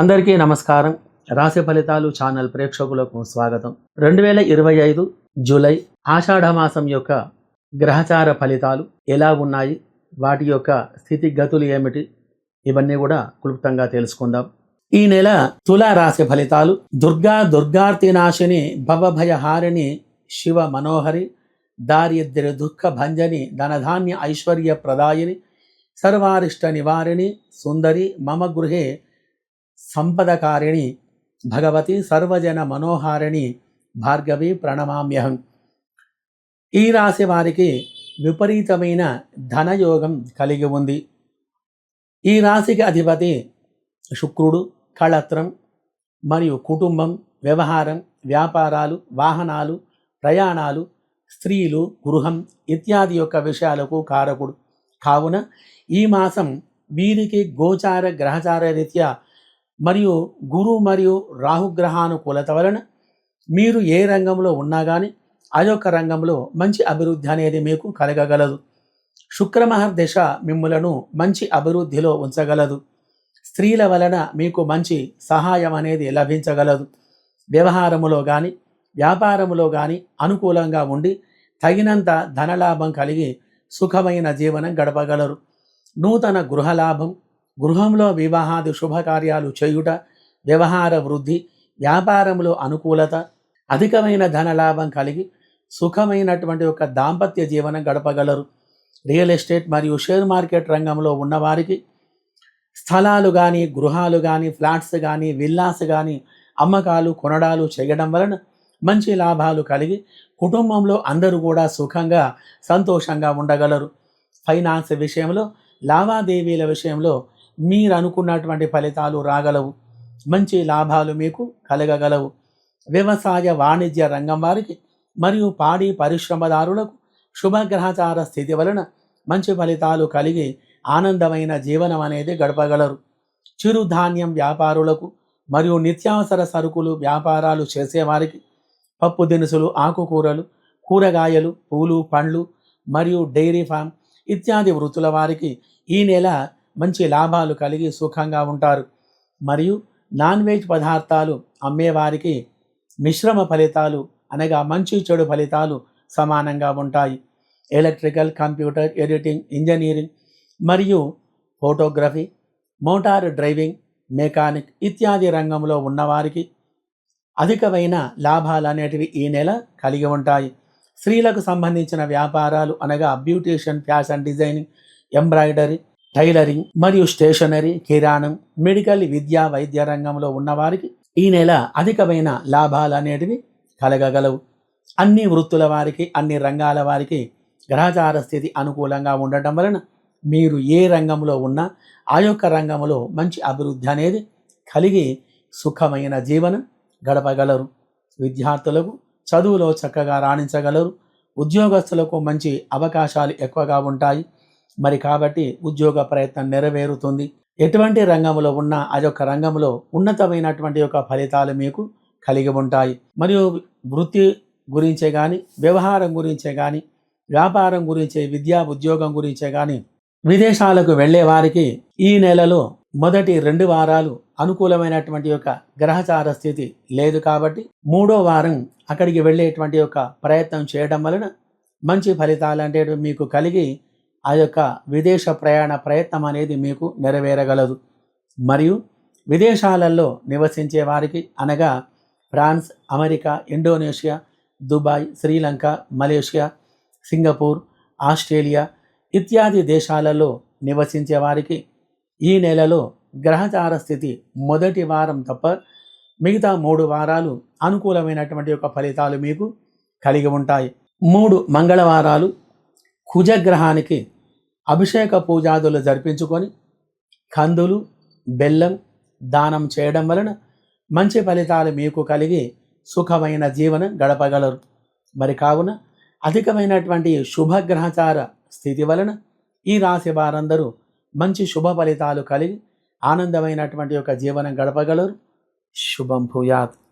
అందరికీ నమస్కారం. రాశి ఫలితాలు ఛానల్ ప్రేక్షకులకు స్వాగతం. రెండు వేల ఇరవై ఐదు జూలై ఆషాఢ మాసం యొక్క గ్రహచార ఫలితాలు ఎలా ఉన్నాయి? వాటి యొక్క స్థితిగతులు ఏమిటి? ఇవన్నీ కూడా క్లుప్తంగా తెలుసుకుందాం. ఈ నెల తులా రాశి ఫలితాలు దుర్గా దుర్గార్తి నాశిని భవభయహారిణి శివ మనోహరి దారిద్ర్య దుఃఖ భంజని ధనధాన్య ఐశ్వర్య ప్రదాయిని సర్వారిష్ట నివారిణి సుందరి మమ గృహే సంపదకారిణి భగవతి సర్వజన మనోహారిణి భార్గవి ప్రణమామ్యహం. ఈ రాశి వారికి విపరీతమైన ధనయోగం కలిగి ఉంది. ఈ రాశికి అధిపతి శుక్రుడు కళత్రం మరియు కుటుంబం వ్యవహారం వ్యాపారాలు వాహనాలు ప్రయాణాలు స్త్రీలు గృహం ఇత్యాది యొక్క విషయాలకు కారకుడు. కావున ఈ మాసం వీరికి గోచార గ్రహచార రీత్యా మరియు గురు మరియు రాహుగ్రహానుకూలత వలన మీరు ఏ రంగంలో ఉన్నా కానీ ఆ యొక్క రంగంలో మంచి అభివృద్ధి అనేది మీకు కలగగలదు. శుక్రమహర్దశ మిమ్ములను మంచి అభివృద్ధిలో ఉంచగలదు. స్త్రీల వలన మీకు మంచి సహాయం అనేది లభించగలదు. వ్యవహారములో కానీ వ్యాపారములో కానీ అనుకూలంగా ఉండి తగినంత ధనలాభం కలిగి సుఖమైన జీవనం గడపగలరు. నూతన గృహలాభం గృహంలో వివాహాది శుభకార్యాలు చేయుట వ్యవహార వృద్ధి వ్యాపారంలో అనుకూలత అధికమైన ధనలాభం కలిగి సుఖమైనటువంటి ఒక దాంపత్య జీవనం గడపగలరు. రియల్ ఎస్టేట్ మరియు షేర్ మార్కెట్ రంగంలో ఉన్నవారికి స్థలాలు కానీ గృహాలు కానీ ఫ్లాట్స్ కానీ విల్లాస్ కానీ అమ్మకాలు కొనడాలు చేయడం వలన మంచి లాభాలు కలిగి కుటుంబంలో అందరూ కూడా సుఖంగా సంతోషంగా ఉండగలరు. ఫైనాన్స్ విషయంలో లావాదేవీల విషయంలో మీరు అనుకున్నటువంటి ఫలితాలు రాగలవు. మంచి లాభాలు మీకు కలగగలవు. వ్యవసాయ వాణిజ్య రంగం వారికి మరియు పాడి పరిశ్రమదారులకు శుభగ్రహచార స్థితి వలన మంచి ఫలితాలు కలిగి ఆనందమైన జీవనం అనేది గడపగలరు. చిరుధాన్యం వ్యాపారులకు మరియు నిత్యావసర సరుకులు వ్యాపారాలు చేసేవారికి పప్పు దినుసులు ఆకుకూరలు కూరగాయలు పూలు పండ్లు మరియు డైరీ ఫామ్ ఇత్యాది వృత్తుల వారికి ఈ నెల మంచి లాభాలు కలిగి సుఖంగా ఉంటారు. మరియు నాన్ వెజ్ పదార్థాలు అమ్మేవారికి మిశ్రమ ఫలితాలు అనగా మంచి చెడు ఫలితాలు సమానంగా ఉంటాయి. ఎలక్ట్రికల్ కంప్యూటర్ ఎడిటింగ్ ఇంజనీరింగ్ మరియు ఫోటోగ్రఫీ మోటార్ డ్రైవింగ్ మెకానిక్ ఇత్యాది రంగంలో ఉన్నవారికి అధికమైన లాభాలు అనేటివి ఈ నెల కలిగి ఉంటాయి. స్త్రీలకు సంబంధించిన వ్యాపారాలు అనగా beautician fashion designing embroidery tailoring మరియు స్టేషనరీ కిరాణం మెడికల్ విద్యా వైద్య రంగంలో ఉన్నవారికి ఈ నెల అధికమైన లాభాలు అనేటివి కలగగలవు. అన్ని వృత్తుల వారికి అన్ని రంగాల వారికి గ్రహచార స్థితి అనుకూలంగా ఉండటం వలన మీరు ఏ రంగంలో ఉన్నా ఆ యొక్క రంగంలో మంచి అభివృద్ధి అనేది కలిగి సుఖమైన జీవనం గడపగలరు. విద్యార్థులకు చదువులో చక్కగా రాణించగలరు. ఉద్యోగస్తులకు మంచి అవకాశాలు ఎక్కువగా ఉంటాయి. మరి కాబట్టి ఉద్యోగ ప్రయత్నం నెరవేరుతుంది. ఎటువంటి రంగంలో ఉన్నా అదొక రంగంలో ఉన్నతమైనటువంటి యొక్క ఫలితాలు మీకు కలిగి ఉంటాయి. మరియు వృత్తి గురించే కానీ వ్యవహారం గురించే కానీ వ్యాపారం గురించే విద్యా ఉద్యోగం గురించే కానీ విదేశాలకు వెళ్ళే వారికి ఈ నెలలో మొదటి రెండు వారాలు అనుకూలమైనటువంటి యొక్క గ్రహచార స్థితి లేదు కాబట్టి మూడో వారం అక్కడికి వెళ్ళేటువంటి యొక్క ప్రయత్నం చేయడం వలన మంచి ఫలితాలు అంటే మీకు కలిగి ఆ యొక్క విదేశ ప్రయాణ ప్రయత్నం అనేది మీకు నెరవేరగలదు. మరియు విదేశాలలో నివసించే వారికి అనగా France America Indonesia Dubai Sri Lanka Malaysia Singapore Australia ఇత్యాది దేశాలలో నివసించే వారికి ఈ నెలలో గ్రహచార స్థితి మొదటి వారం తప్ప మిగతా మూడు వారాలు అనుకూలమైనటువంటి యొక్క ఫలితాలు మీకు కలిగి ఉంటాయి. మూడు మంగళవారాలు కుజగ్రహానికి అభిషేక పూజాదులు జరిపించుకొని కందులు బెల్లం దానం చేయడం వలన మంచి ఫలితాలు మీకు కలిగి సుఖమైన జీవనం గడపగలరు. మరి కావున అధికమైనటువంటి శుభగ్రహచార స్థితి వలన ఈ రాశి వారందరూ మంచి శుభ ఫలితాలు కలిగి ఆనందమైనటువంటి యొక్క జీవనం గడపగలరు. శుభం భూయాత్.